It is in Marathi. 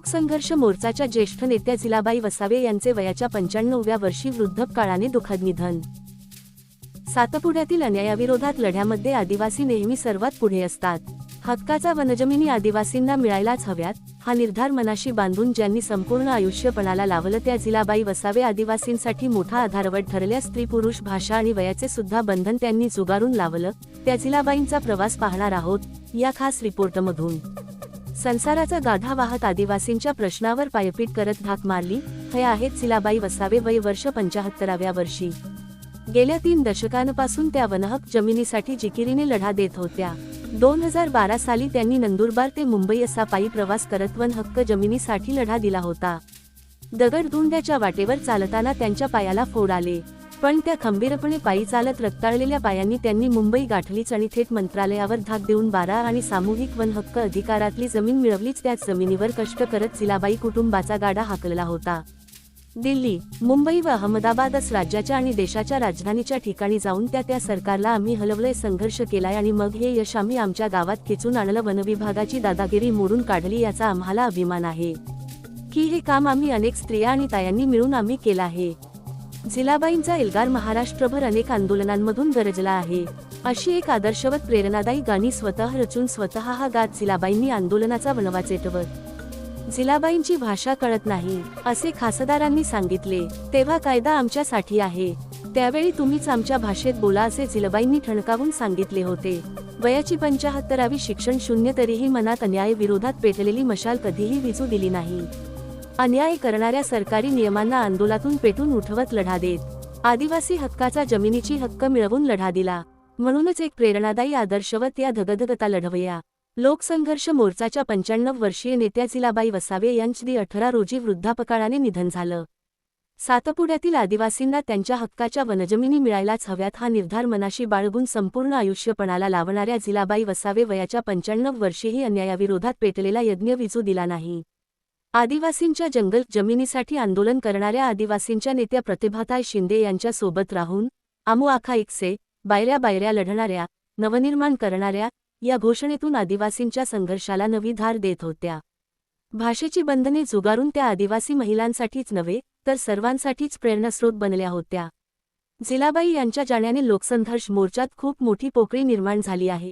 लोकसंघर्ष मोर्चाच्या ज्येष्ठ नेत्या जिलाबाई वसावे यांचे वयाच्या पंच्याण्णवव्या वर्षी वृद्धपकाळाने दुःखद निधन. सातपुड्यातील अन्यायाविरोधात लढ्यामध्ये आदिवासी नेहमी सर्वात पुढे असतात. हक्काचा वनजमिनी आदिवासींना मिळायलाच हव्यात हा निर्धार मनाशी बांधून ज्यांनी संपूर्ण आयुष्यपणाला लावलं त्या जिलाबाई वसावे आदिवासींसाठी मोठा आधारवट ठरल्या स्त्री पुरुष भाषा आणि वयाचे सुद्धा बंधन त्यांनी जुगारून लावलं त्या जिलाबाईंचा प्रवास पाहणार आहोत या खास रिपोर्टमधून. संसाराचा गाढा वाहत आदिवासींच्या प्रश्नावर पायपीट करत धाक मारली हे आहेत सिलाबाई वसावे वय वर्ष पंचाहत्तराव्या वर्षी. गेल्या तीन दशकांपासून त्या वनहक जमिनीसाठी जिकिरीने लढा देत होत्या. दोन हजार बारा साली त्यांनी नंदुरबार ते मुंबई असा पायी प्रवास करत वन हक्क जमिनीसाठी लढा दिला होता. दगडधुंड्याच्या वाटेवर चालताना त्यांच्या पायाला फोड आले. पण त्या खंबीरपणे पायी चालत रक्ताळलेल्या पायांनी त्यांनी मुंबई गाठलीच आणि थेट मंत्रालयावर धाक देऊन बारा आणि सामूहिक वन हक्क अधिकारातली जमीन मिळवलीच. त्याच जमिनीवर कष्ट करत चिलाबाई कुटुंबाचा गाडा हाकलला होता. दिल्ली मुंबई व अहमदाबादच राज्याच्या आणि देशाच्या राजधानीच्या ठिकाणी जाऊन त्या त्या सरकारला आम्ही हलवलंय संघर्ष केलाय आणि मग हे यश आम्ही आमच्या गावात खेचून आणलं वनविभागाची दादागिरी मोडून काढली याचा आम्हाला अभिमान आहे. की हे काम आम्ही अनेक स्त्रिया आणि तायांनी मिळून आम्ही केलं आहे. झिलाबाईंचा एल्गार महाराष्ट्रभर अनेक आंदोलनांमधून गरजला आहे. अशी एक आदर्शवत प्रेरणादायी गाणी स्वतः रचून स्वतः हा गात झिलाबाईंनी आंदोलनाचा वनवा चेटवत. झिलाबाईंची भाषा कळत नाही असे खासदारांनी सांगितले तेव्हा कायदा आमच्यासाठी आहे. त्यावेळी तुम्हीच आमच्या भाषेत बोला असे झिलबाईंनी ठणकावून सांगितले होते. वयाची पंचाहत्तरावी शिक्षण शून्य तरीही मनात अन्याय विरोधात पेटलेली मशाल कधीही विजू दिली नाही. अन्याय करणाऱ्या सरकारी नियमांना आंदोलातून पेटून उठवत लढा देत. आदिवासी हक्काचा जमिनीची हक्क मिळवून लढा दिला. म्हणूनच एक प्रेरणादायी आदर्शवत या धगधगता लढवया. लोकसंघर्ष मोर्चाच्या पंच्याण्णव वर्षीय नेत्या जिलाबाई वसावे यांची अठरा रोजी वृद्धापकाळाने निधन झालं. सातपुड्यातील आदिवासींना त्यांच्या हक्काच्या वनजमिनी मिळायलाच हव्यात हा निर्धार मनाशी बाळगून संपूर्ण आयुष्यपणाला लावणाऱ्या जिलाबाई वसावे वयाच्या पंच्याण्णव वर्षीही अन्यायाविरोधात पेटलेला यज्ञ विजू दिला नाही. आदिवासींच्या जंगल जमिनीसाठी आंदोलन करणाऱ्या आदिवासींच्या नेत्या प्रतिभाताई शिंदे यांच्यासोबत राहून आमू आखा इकसे बायऱ्या बायऱ्या लढणाऱ्या नवनिर्माण करणाऱ्या या घोषणेतून आदिवासींच्या संघर्षाला नवी धार देत होत्या. भाषेची बंधने जुगारून त्या आदिवासी महिलांसाठीच नव्हे तर सर्वांसाठीच प्रेरणास्रोत बनल्या होत्या. जिलाबाई यांच्या जाण्याने लोकसंघर्ष मोर्चात खूप मोठी पोकळी निर्माण झाली आहे.